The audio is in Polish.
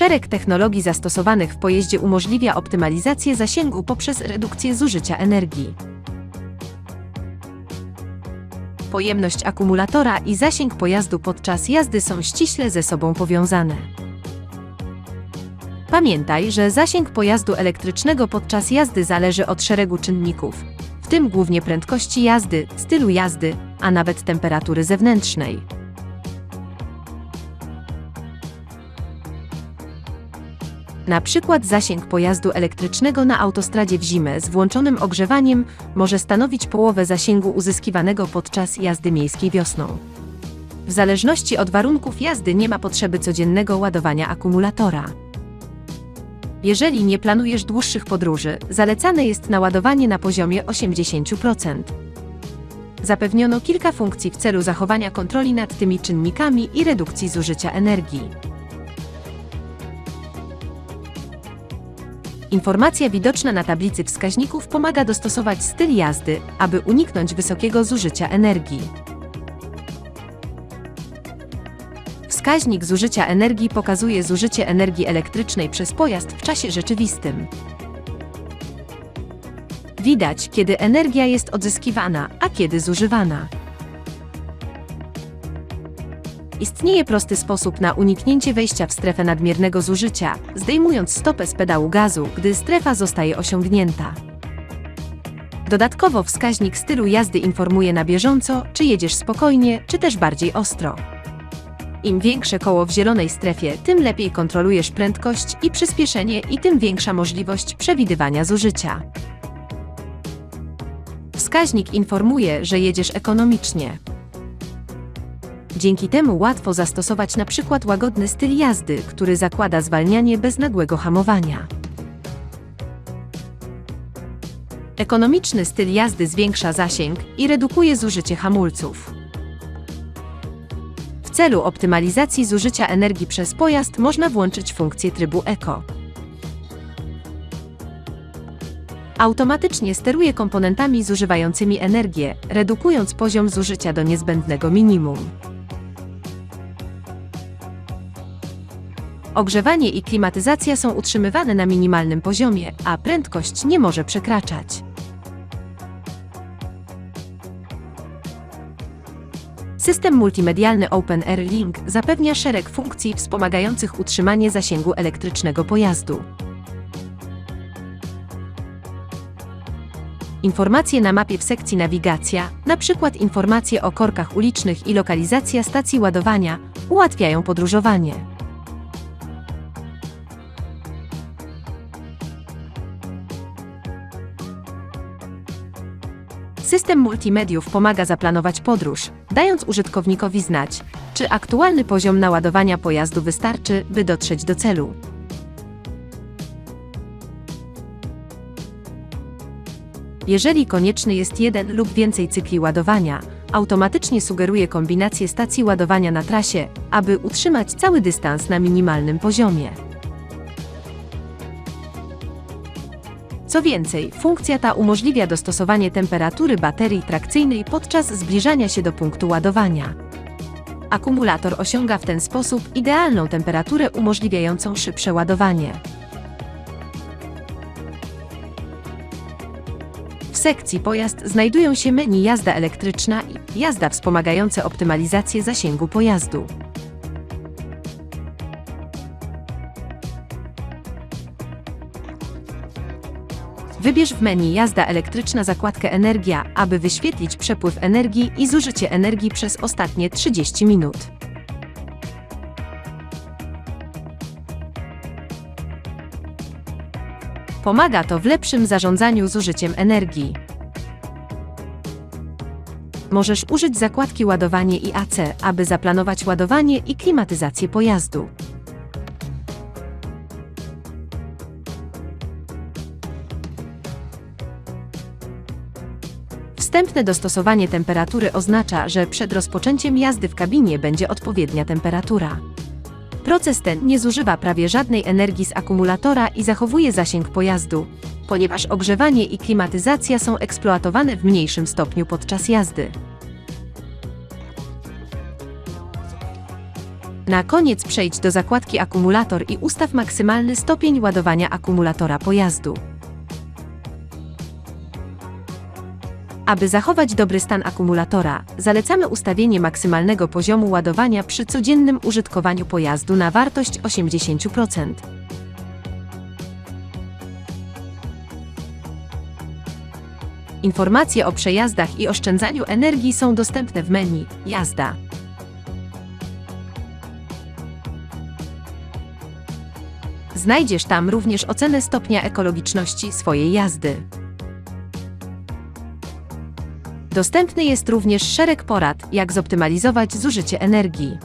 Szereg technologii zastosowanych w pojeździe umożliwia optymalizację zasięgu poprzez redukcję zużycia energii. Pojemność akumulatora i zasięg pojazdu podczas jazdy są ściśle ze sobą powiązane. Pamiętaj, że zasięg pojazdu elektrycznego podczas jazdy zależy od szeregu czynników, w tym głównie prędkości jazdy, stylu jazdy, a nawet temperatury zewnętrznej. Na przykład zasięg pojazdu elektrycznego na autostradzie w zimę z włączonym ogrzewaniem może stanowić połowę zasięgu uzyskiwanego podczas jazdy miejskiej wiosną. W zależności od warunków jazdy nie ma potrzeby codziennego ładowania akumulatora. Jeżeli nie planujesz dłuższych podróży, zalecane jest naładowanie na poziomie 80%. Zapewniono kilka funkcji w celu zachowania kontroli nad tymi czynnikami i redukcji zużycia energii. Informacja widoczna na tablicy wskaźników pomaga dostosować styl jazdy, aby uniknąć wysokiego zużycia energii. Wskaźnik zużycia energii pokazuje zużycie energii elektrycznej przez pojazd w czasie rzeczywistym. Widać, kiedy energia jest odzyskiwana, a kiedy zużywana. Istnieje prosty sposób na uniknięcie wejścia w strefę nadmiernego zużycia, zdejmując stopę z pedału gazu, gdy strefa zostaje osiągnięta. Dodatkowo wskaźnik stylu jazdy informuje na bieżąco, czy jedziesz spokojnie, czy też bardziej ostro. Im większe koło w zielonej strefie, tym lepiej kontrolujesz prędkość i przyspieszenie i tym większa możliwość przewidywania zużycia. Wskaźnik informuje, że jedziesz ekonomicznie. Dzięki temu łatwo zastosować na przykład łagodny styl jazdy, który zakłada zwalnianie bez nagłego hamowania. Ekonomiczny styl jazdy zwiększa zasięg i redukuje zużycie hamulców. W celu optymalizacji zużycia energii przez pojazd można włączyć funkcję trybu Eco. Automatycznie steruje komponentami zużywającymi energię, redukując poziom zużycia do niezbędnego minimum. Ogrzewanie i klimatyzacja są utrzymywane na minimalnym poziomie, a prędkość nie może przekraczać. System multimedialny OpenAir Link zapewnia szereg funkcji wspomagających utrzymanie zasięgu elektrycznego pojazdu. Informacje na mapie w sekcji nawigacja, np. informacje o korkach ulicznych i lokalizacja stacji ładowania, ułatwiają podróżowanie. System multimediów pomaga zaplanować podróż, dając użytkownikowi znać, czy aktualny poziom naładowania pojazdu wystarczy, by dotrzeć do celu. Jeżeli konieczny jest jeden lub więcej cykli ładowania, automatycznie sugeruje kombinację stacji ładowania na trasie, aby utrzymać cały dystans na minimalnym poziomie. Co więcej, funkcja ta umożliwia dostosowanie temperatury baterii trakcyjnej podczas zbliżania się do punktu ładowania. Akumulator osiąga w ten sposób idealną temperaturę umożliwiającą szybsze ładowanie. W sekcji pojazd znajdują się menu jazda elektryczna i jazda wspomagające optymalizację zasięgu pojazdu. Wybierz w menu jazda elektryczna zakładkę energia, aby wyświetlić przepływ energii i zużycie energii przez ostatnie 30 minut. Pomaga to w lepszym zarządzaniu zużyciem energii. Możesz użyć zakładki ładowanie i AC, aby zaplanować ładowanie i klimatyzację pojazdu. Wstępne dostosowanie temperatury oznacza, że przed rozpoczęciem jazdy w kabinie będzie odpowiednia temperatura. Proces ten nie zużywa prawie żadnej energii z akumulatora i zachowuje zasięg pojazdu, ponieważ ogrzewanie i klimatyzacja są eksploatowane w mniejszym stopniu podczas jazdy. Na koniec przejdź do zakładki Akumulator i ustaw maksymalny stopień ładowania akumulatora pojazdu. Aby zachować dobry stan akumulatora, zalecamy ustawienie maksymalnego poziomu ładowania przy codziennym użytkowaniu pojazdu na wartość 80%. Informacje o przejazdach i oszczędzaniu energii są dostępne w menu Jazda. Znajdziesz tam również ocenę stopnia ekologiczności swojej jazdy. Dostępny jest również szereg porad, jak zoptymalizować zużycie energii.